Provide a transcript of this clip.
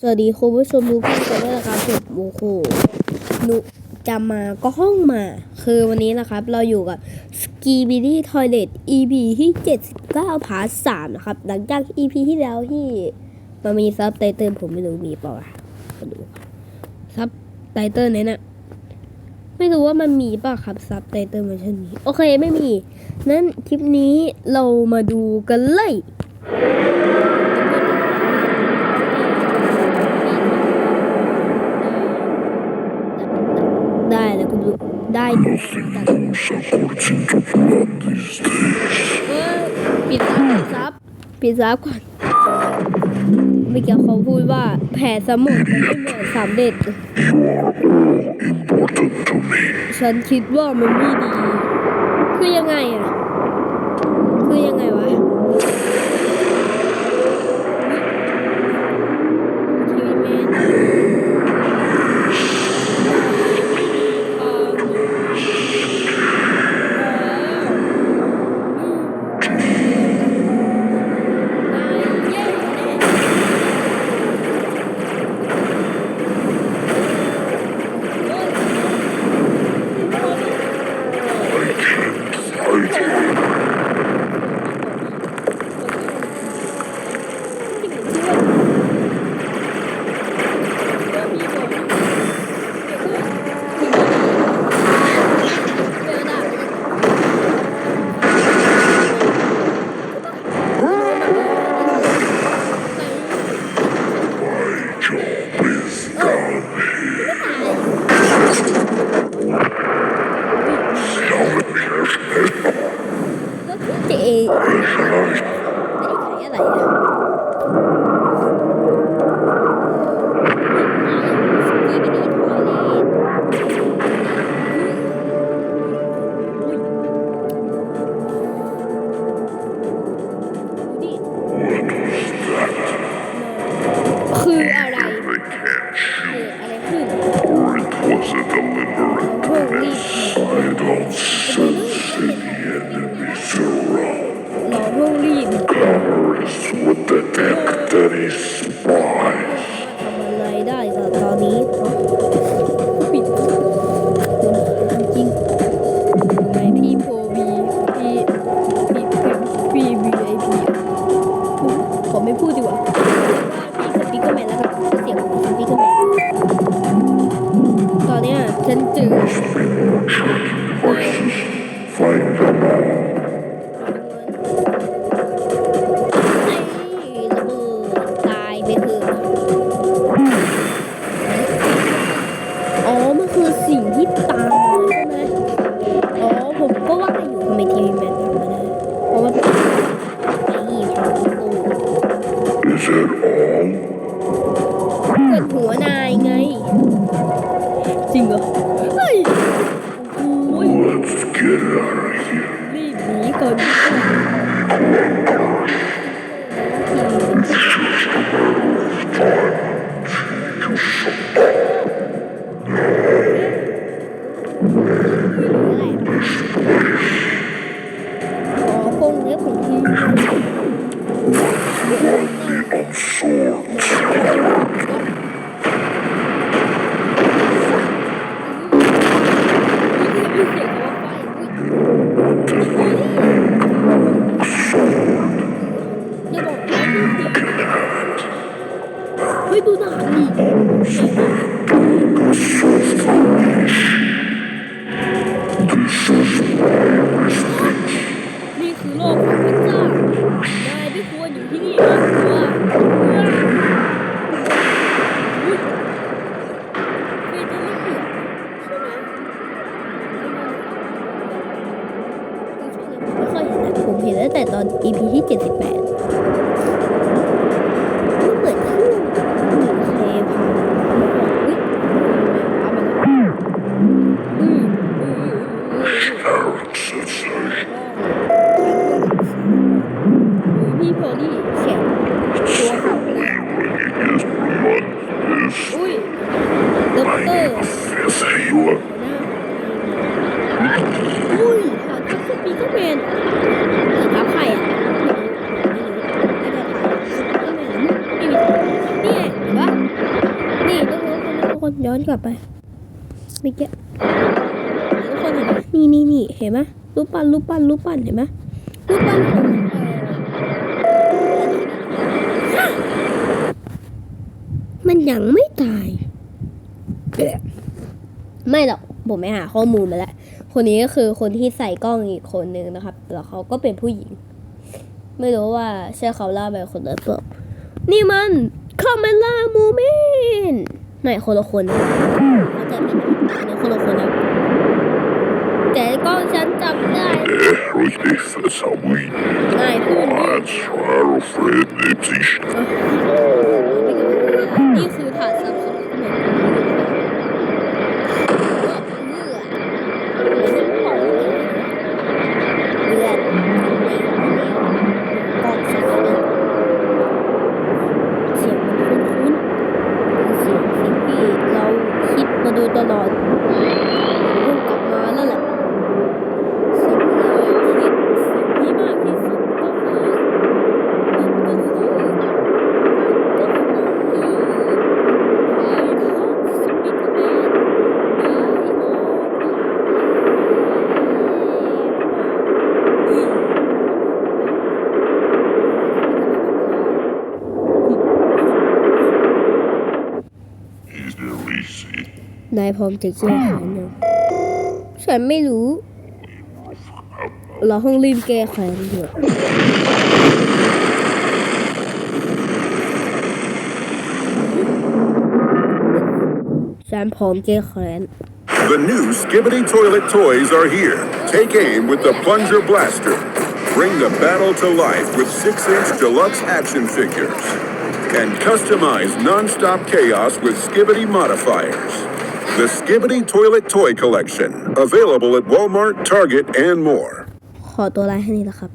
สวัสดีคุณผู้ชมทุกท่านกันด้วยนะครับผมโมโคหนุจะมาก็ห้องมา คือวันนี้นะครับเราอยู่กับ s k i b i d y Toilet EP ที่ 79พาร์ท3นะครับ หลังจาก EP ที่แล้วที่มันมีซับไตเติลผมไม่รู้มีเปล่าวะมาดูซับไตเติลเนี่ยนะไม่รู้ว่ามันมีเปล่ะครับซับไตเติลเวอร์ชันนี้ โอเคไม่มี นั้นคลิปนี้เรามาดูกันเลย ได้แล้วคุณดู ได้ดูแต่ปิดซับปิดซับก่อนเมื่อกี้เขาพูดว่าแผลสมองมันไม่เหมือนสามเด็ด ฉันคิดว่ามันไม่ดี คือยังไงอะ คืออะไรเกิดอะไรขึ้นพวกรีบหลอพวกรีบ Terrorists would detect any spies. ทำอะไรได้แต่ตอนนี้ปิดจริงทำไมพี่โพบีพี่พี่พี่วีไอพีขอไม่พูดดีกว่า ฉั รีบหนีก่อนดีกว่าอ๋อพงเล็บของพี่ On swords. EP ที่78 อนกลับไปเมื่อกี้ทุกคนเห็นไหมนี่นี่นี่เห็นไหมรูปปั้นรูปปั้นรูปปั้นเห็นไหมรูปปั้นของมันยังไม่ตายเอ๊ะไม่หรอกผมไปหาข้อมูลมาแล้ว คนนี้ก็คือคนที่ใส่กล้องอีกคนนึงนะครับแล้วเขาก็เป็นผู้หญิง ไม่รู้ว่าใช่เขาล่าแบบคนนั้นเปล่านี่มันคาเมล่ามูเมน ไม่คนละคนนะเข้าใจผิดนะอันนี้คนละคนนะแต่กล้องฉันจำได้ Richtig versauen. นายพูดนี่ Als Frau Fred lebt sich นี่คือถาดซับซ้อนขนมเลือดกองสักนิดเสียงมันคุ้นๆเสียงสิ่งที่เราคิดมาโดย ตลอด นายพร้อมจะแก้ไขยังฉันไม่รู้ เราห้องรีบแก้ไขกันเถอะฉันพร้อมแก้แค้น The new Skibbity Toilet toys are here. Take aim with the Plunger Blaster. Bring the battle to life with 6-inch deluxe action figures. And customize non-stop chaos with Skibbity modifiers. The Skibbity Toilet Toy Collection. Available at Walmart, Target, and more. ขอตัวลาแค่นี้แหละครับ